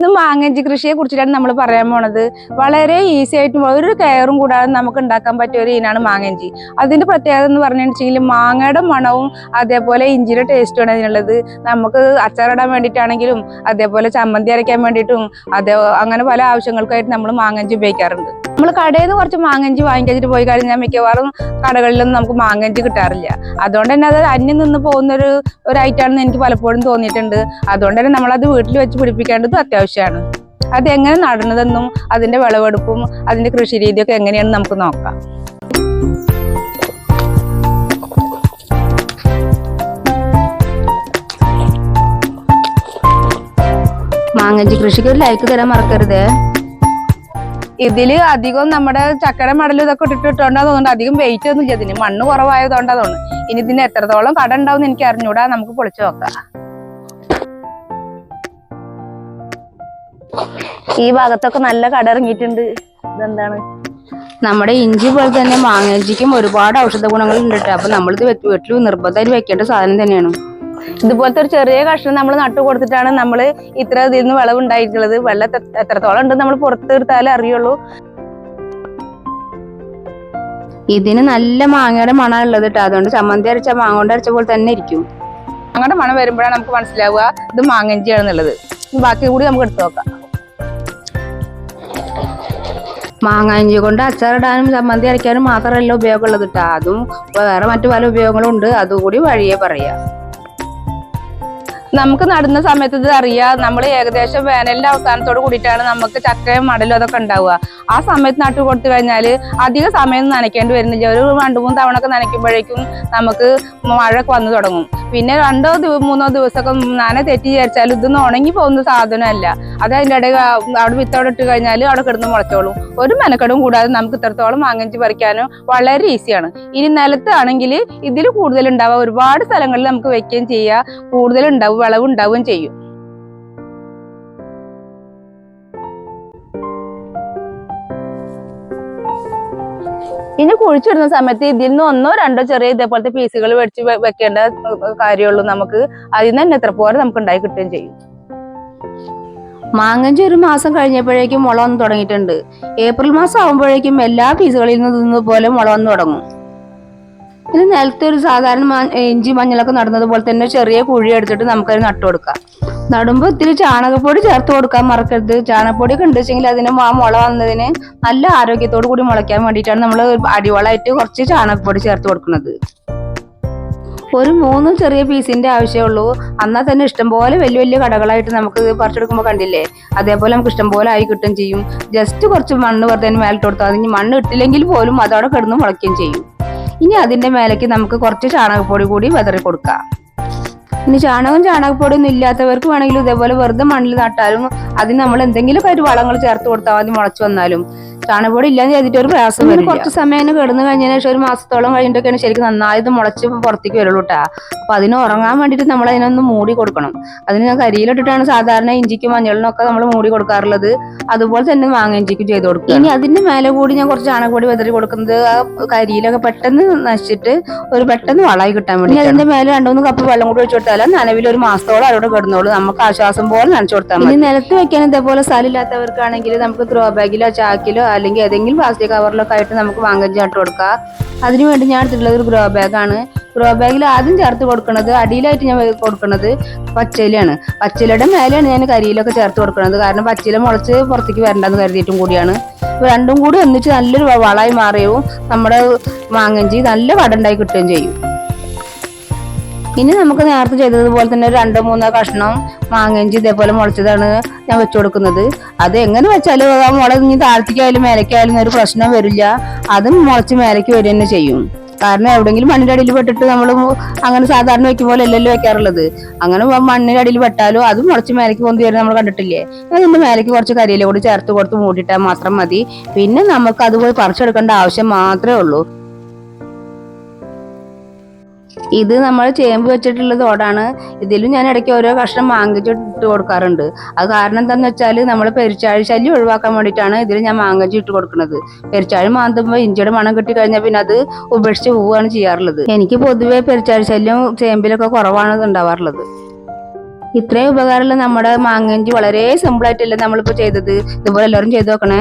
ഇന്ന് മാങ്ങഞ്ചി കൃഷിയെ കുറിച്ചിട്ടാണ് നമ്മൾ പറയാൻ പോണത്. വളരെ ഈസി ആയിട്ടും ഒരു കെയറും കൂടാതെ നമുക്ക് ഉണ്ടാക്കാൻ പറ്റിയ ഒരു ഇനാണ് മാങ്ങഞ്ചി. അതിന്റെ പ്രത്യേകത എന്ന് പറഞ്ഞിട്ടുണ്ടെങ്കിൽ മാങ്ങയുടെ മണവും അതേപോലെ ഇഞ്ചിയുടെ ടേസ്റ്റുമാണ് അതിനുള്ളത്. നമുക്ക് അച്ചാറിടാൻ വേണ്ടിയിട്ടാണെങ്കിലും അതേപോലെ ചമ്മന്തി അരയ്ക്കാൻ വേണ്ടിയിട്ടും അതേ അങ്ങനെ പല ആവശ്യങ്ങൾക്കായിട്ട് നമ്മൾ മാങ്ങഞ്ചി ഉപയോഗിക്കാറുണ്ട്. നമ്മൾ കടയിൽ നിന്ന് കുറച്ച് മാങ്ങഞ്ചി വാങ്ങിച്ചിട്ട് പോയി കഴിഞ്ഞാൽ മിക്കവാറും കടകളിലൊന്നും നമുക്ക് മാങ്ങഞ്ചി കിട്ടാറില്ല. അതുകൊണ്ട് തന്നെ അത് അന്യം നിന്ന് പോകുന്ന ഒരു ഐറ്റാണെന്ന് എനിക്ക് പലപ്പോഴും തോന്നിയിട്ടുണ്ട്. അതുകൊണ്ട് തന്നെ നമ്മളത് വീട്ടിൽ വെച്ച് പിടിപ്പിക്കേണ്ടത് അത്യാവശ്യമാണ്. അത് എങ്ങനെ നടുന്നതെന്നും അതിന്റെ വിളവെടുപ്പും അതിന്റെ കൃഷി രീതിയൊക്കെ എങ്ങനെയാണെന്ന് നമുക്ക് നോക്കാം. മാങ്ങഞ്ചി കൃഷിക്ക് ഒരു ലൈക്ക് തരാൻ മറക്കരുത്. ഇതിൽ അധികം നമ്മുടെ ചക്കര മടലും ഇതൊക്കെ ഇട്ടിട്ട് ഇട്ടോണ്ടാ തോന്നുന്നുണ്ട്. അധികം വെയിറ്റ് ഒന്നും ഇല്ല. ഇതിന് മണ്ണ് കുറവായതുകൊണ്ടാ തോന്നുന്നു. ഇനി ഇതിന് എത്രത്തോളം കട ഉണ്ടാവും എനിക്ക് അറിഞ്ഞൂടാ. നമുക്ക് പൊളിച്ചു നോക്കാം. ഈ ഭാഗത്തൊക്കെ നല്ല കട ഇറങ്ങിയിട്ടുണ്ട് ഇതെന്താണ്? നമ്മുടെ ഇഞ്ചി പോലെ തന്നെ മാങ്ങഞ്ചിക്കും ഒരുപാട് ഔഷധ ഗുണങ്ങൾ ഉണ്ട് കേട്ടോ. അപ്പൊ നമ്മളിത് വീട്ടിൽ നിർബന്ധമായിട്ട് വെക്കേണ്ട സാധനം തന്നെയാണ്. ഇതുപോലത്തെ ഒരു ചെറിയ കഷ്ണം നമ്മൾ നട്ടു കൊടുത്തിട്ടാണ് നമ്മൾ ഇത്ര ഇതിൽ നിന്ന് വിളവ് ഉണ്ടായിട്ടുള്ളത്. വെള്ളം എത്ര- എത്രത്തോളം ഉണ്ട് നമ്മൾ പുറത്തെടുത്താലേ അറിയുള്ളൂ. ഇതിന് നല്ല മാങ്ങയുടെ മണം ഉള്ളത് കേട്ടോ. അതുകൊണ്ട് ചമ്മന്തി അരച്ച മാങ്ങ കൊണ്ട് അരച്ച പോലെ തന്നെ ഇരിക്കും. മാങ്ങയുടെ മണം വരുമ്പോഴാണ് നമുക്ക് മനസ്സിലാവുക ഇത് മാങ്ങഞ്ചിയാണെന്നുള്ളത് ബാക്കി കൂടി നമുക്ക് എടുത്തു നോക്കാം. മാങ്ങാഞ്ചി കൊണ്ട് അച്ചാറിടാനും ചമ്മന്തി അരയ്ക്കാനും മാത്രമല്ല ഉപയോഗമുള്ളത് കേട്ടോ അതും വേറെ മറ്റു പല ഉപയോഗങ്ങളും ഉണ്ട്. അതുകൂടി വഴിയെ പറയാം. നമുക്ക് നടുന്ന സമയത്ത് ഇത് അറിയാം. നമ്മൾ ഏകദേശം വേനലിന്റെ അവസാനത്തോട് കൂടിയിട്ടാണ് നമുക്ക് ചക്കയും മടലും അതൊക്കെ ഉണ്ടാവുക. ആ സമയത്ത് നട്ടു കൊടുത്തു കഴിഞ്ഞാൽ അധിക സമയം നനയ്ക്കേണ്ടി വരുന്നില്ല. ഒരു രണ്ടു മൂന്ന് തവണ ഒക്കെ നനയ്ക്കുമ്പോഴേക്കും നമുക്ക് മഴ ഒക്കെ വന്നു തുടങ്ങും. പിന്നെ രണ്ടോ മൂന്നോ ദിവസമൊക്കെ നന തെറ്റി വിചാരിച്ചാൽ ഇതൊന്നും ഉണങ്ങി പോകുന്ന സാധനമല്ല. അത് അതിന്റെ ഇടയിൽ അവിടെ വിത്തോടെ ഇട്ട് കഴിഞ്ഞാൽ അവിടെ കിടന്ന് മുളച്ചോളും ഒരു മെനക്കെടും കൂടാതെ നമുക്ക് ഇത്രത്തോളം മാങ്ങഞ്ചി പറിക്കാനും വളരെ ഈസിയാണ്. ഇനി നിലത്താണെങ്കിൽ ഇതിൽ കൂടുതൽ ഉണ്ടാവുക. ഒരുപാട് സ്ഥലങ്ങളിൽ നമുക്ക് വെക്കുകയും ചെയ്യുക കൂടുതൽ ഉണ്ടാവും വിളവ് ഉണ്ടാവുകയും ചെയ്യും. ഇനി കുഴിച്ചിടുന്ന സമയത്ത് ഇതിൽ നിന്ന് ഒന്നോ രണ്ടോ ചെറിയ ഇതേപോലത്തെ പീസുകൾ വെടിച്ച് വെക്കേണ്ട കാര്യമുള്ളൂ. നമുക്ക് അതിൽ നിന്ന് തന്നെ എത്ര പോലെ നമുക്ക് ഉണ്ടായി കിട്ടുകയും ചെയ്യും. മാങ്ങഞ്ചി ഒരു മാസം കഴിഞ്ഞപ്പോഴേക്കും മുള വന്ന് തുടങ്ങിയിട്ടുണ്ട്. ഏപ്രിൽ മാസം ആകുമ്പോഴേക്കും എല്ലാ പീസുകളിൽ നിന്ന് പോലെ മുള വന്ന് തുടങ്ങും. ഇത് നിലത്ത് ഒരു സാധാരണ ഇഞ്ചി മഞ്ഞളൊക്കെ നടുന്നത് പോലെ തന്നെ ചെറിയ കുഴി എടുത്തിട്ട് നമുക്കത് നട്ടു കൊടുക്കാം. നടുമ്പോൾ ഇത്തിരി ചാണകപ്പൊടി ചേർത്ത് കൊടുക്കാൻ മറക്കരുത്. ചാണകപ്പൊടി ഒക്കെ ഉണ്ടെച്ചെങ്കിൽ അതിന് ആ മുള വന്നതിന് നല്ല ആരോഗ്യത്തോടു കൂടി മുളയ്ക്കാൻ വേണ്ടിയിട്ടാണ് നമ്മൾ അടിവളമായിട്ട് കുറച്ച് ചാണകപ്പൊടി ചേർത്ത് കൊടുക്കുന്നത്. ഒരു മൂന്ന് ചെറിയ പീസിന്റെ ആവശ്യമുള്ളൂ എന്നാൽ തന്നെ ഇഷ്ടംപോലെ വലിയ വലിയ കടകളായിട്ട് നമുക്ക് പറിച്ചെടുക്കുമ്പോൾ കണ്ടില്ലേ? അതേപോലെ നമുക്ക് ഇഷ്ടംപോലെ ആയി കിട്ടുകയും ചെയ്യും. ജസ്റ്റ് കുറച്ച് മണ്ണ് വെറുതെ മേലിട്ട് കൊടുത്താൽ മണ്ണ് ഇട്ടില്ലെങ്കിൽ പോലും അതവിടെ കിടന്ന് മുളയ്ക്കുകയും ചെയ്യും. ഇനി അതിന്റെ മേലേക്ക് നമുക്ക് കുറച്ച് ചാണകപ്പൊടി കൂടി വിതറി കൊടുക്കാം. ഇനി ചാണകം ചാണകപ്പൊടിയൊന്നും ഇല്ലാത്തവർക്ക് വേണമെങ്കിൽ ഇതേപോലെ വെറുതെ മണ്ണിൽ നട്ടാലും അതിന് നമ്മൾ എന്തെങ്കിലും ഒരു വളങ്ങൾ ചേർത്ത് കൊടുത്താൽ മതി മുളച്ചു വന്നാലും. ചാണകപ്പൊടി ഇല്ലാന്ന് ചെയ്തിട്ട് ഒരു പ്രയാസം വരും കുറച്ച് സമയം കിടന്നു കഴിഞ്ഞതിന് ശേഷം ഒരു മാസത്തോളം കഴിഞ്ഞിട്ടൊക്കെയാണ് ശരിക്കും നന്നായി ഇത് മുളച്ച് പുറത്തേക്ക് വരുള്ളൂ കേട്ടാ അപ്പൊ അതിന് ഉറങ്ങാൻ വേണ്ടിയിട്ട് നമ്മൾ അതിനൊന്ന് മൂടി കൊടുക്കണം. അതിന് കരിയിലിട്ടിട്ടാണ് സാധാരണ ഇഞ്ചിക്കും മഞ്ഞളിനും ഒക്കെ നമ്മൾ മൂടി കൊടുക്കാറുള്ളത്. അതുപോലെ തന്നെ മാങ്ങ ഇഞ്ചിക്കും ചെയ്ത് കൊടുക്കും ഇനി അതിന്റെ മേലെ കൂടി ഞാൻ കുറച്ച് ചാണകപ്പൊടി വെതറി കൊടുക്കുന്നത് ആ കരിയിലൊക്കെ പെട്ടെന്ന് നശിച്ചിട്ട് ഒരു പെട്ടെന്ന് വളമായി കിട്ടാൻ വേണ്ടി അതിന്റെ മേലെ രണ്ടുമൂന്ന് കപ്പ് വെള്ളം കൂടി ഒഴിച്ചു കൊടുത്താൽ നനവിൽ ഒരു മാസത്തോളം അവിടെ കിടന്നോളൂ നമുക്ക് ആശ്വാസം പോലെ നനച്ചു കൊടുത്താൽ മതി. നിലത്ത് വെക്കാൻ ഇതേപോലെ സ്ഥലമില്ലാത്തവർക്കാണെങ്കിൽ നമുക്ക് ത്രോ ബാഗിലോ ചാക്കിലോ അല്ലെങ്കിൽ ഏതെങ്കിലും പ്ലാസ്റ്റിക് കവറിലൊക്കെ ആയിട്ട് നമുക്ക് മാങ്ങഞ്ചി നട്ട് കൊടുക്കാം അതിനുവേണ്ടി ഞാൻ എടുത്തിട്ടുള്ളത് ഒരു ഗ്രോ ബാഗാണ് ഗ്രോ ബാഗിൽ ആദ്യം ചേർത്ത് കൊടുക്കുന്നത് അടിയിലായിട്ട് ഞാൻ കൊടുക്കുന്നത് പച്ചിലയാണ് പച്ചിലയുടെ മേലെയാണ് ഞാൻ കരിയിലൊക്കെ ചേർത്ത് കൊടുക്കുന്നത്. കാരണം പച്ചയില മുളച്ച് പുറത്തേക്ക് വരണ്ടെന്ന് കരുതിയിട്ടും കൂടിയാണ്. രണ്ടും കൂടി ഒന്നിച്ച് നല്ലൊരു വളമായി മാറിയവും നമ്മുടെ മാങ്ങഞ്ചി നല്ല വടണ്ടായി കിട്ടുകയും ചെയ്യും. ഇനി നമുക്ക് നേരത്തെ ചെയ്തതുപോലെ തന്നെ രണ്ടോ മൂന്നോ കഷ്ണം മാങ്ങഞ്ചി ഇതേപോലെ മുളച്ചതാണ് ഞാൻ വെച്ചു കൊടുക്കുന്നത്. അത് എങ്ങനെ വെച്ചാലും ആ മുള ഇനി താഴ്ത്തിക്കായാലും മേലക്കായാലും ഒരു പ്രശ്നം വരില്ല. അതും മുളച്ച് മേലേക്ക് വരിക തന്നെ ചെയ്യും. കാരണം എവിടെയെങ്കിലും മണ്ണിന്റെ അടിയിൽ പെട്ടിട്ട് നമ്മൾ അങ്ങനെ സാധാരണ വെക്കും പോലെ അല്ലല്ലോ വെക്കാറുള്ളത്. അങ്ങനെ മണ്ണിന്റെ അടിയിൽ പെട്ടാലും അതും മുളച്ച് മേലേക്ക് പൊന്തി വരും നമ്മൾ കണ്ടിട്ടില്ലേ? അതിന്റെ മേലേക്ക് കുറച്ച് കരിയില കൂടി ചേർത്ത് കൊടുത്ത് മൂടിയിട്ടാൽ മാത്രം മതി. പിന്നെ നമുക്ക് അതുപോലെ പറിച്ചെടുക്കേണ്ട ആവശ്യം മാത്രമേ ഉള്ളൂ. ഇത് നമ്മൾ ചേമ്പ് വെച്ചിട്ടുള്ള തോടാണ്. ഇതിലും ഞാൻ ഇടയ്ക്ക് ഓരോ കഷ്ണം വാങ്ങിച്ചിട്ട് ഇട്ട് കൊടുക്കാറുണ്ട്. അത് കാരണം എന്താന്ന് വെച്ചാൽ നമ്മൾ പെരിച്ചാഴി ശല്യം ഒഴിവാക്കാൻ വേണ്ടിയിട്ടാണ് ഇതിൽ ഞാൻ മാങ്കച്ചി ഇട്ട് കൊടുക്കുന്നത്. പെരിച്ചാഴി മാന്തുമ്പോൾ ഇഞ്ചിയുടെ മണം കിട്ടി കഴിഞ്ഞാൽ പിന്നെ അത് ഉപേക്ഷിച്ച് പോവുകയാണ് ചെയ്യാറുള്ളത്. എനിക്ക് പൊതുവെ പെരിച്ചാഴി ശല്യം ചേമ്പിലൊക്കെ കുറവാണ് ഉണ്ടാവാറുള്ളത്. ഇത്രയും ഉപകാരമുള്ള നമ്മുടെ മാങ്ങഞ്ചി വളരെ സിമ്പിൾ ആയിട്ടല്ലേ നമ്മളിപ്പോൾ ചെയ്തത്? ഇതുപോലെ എല്ലാവരും ചെയ്തു നോക്കണേ.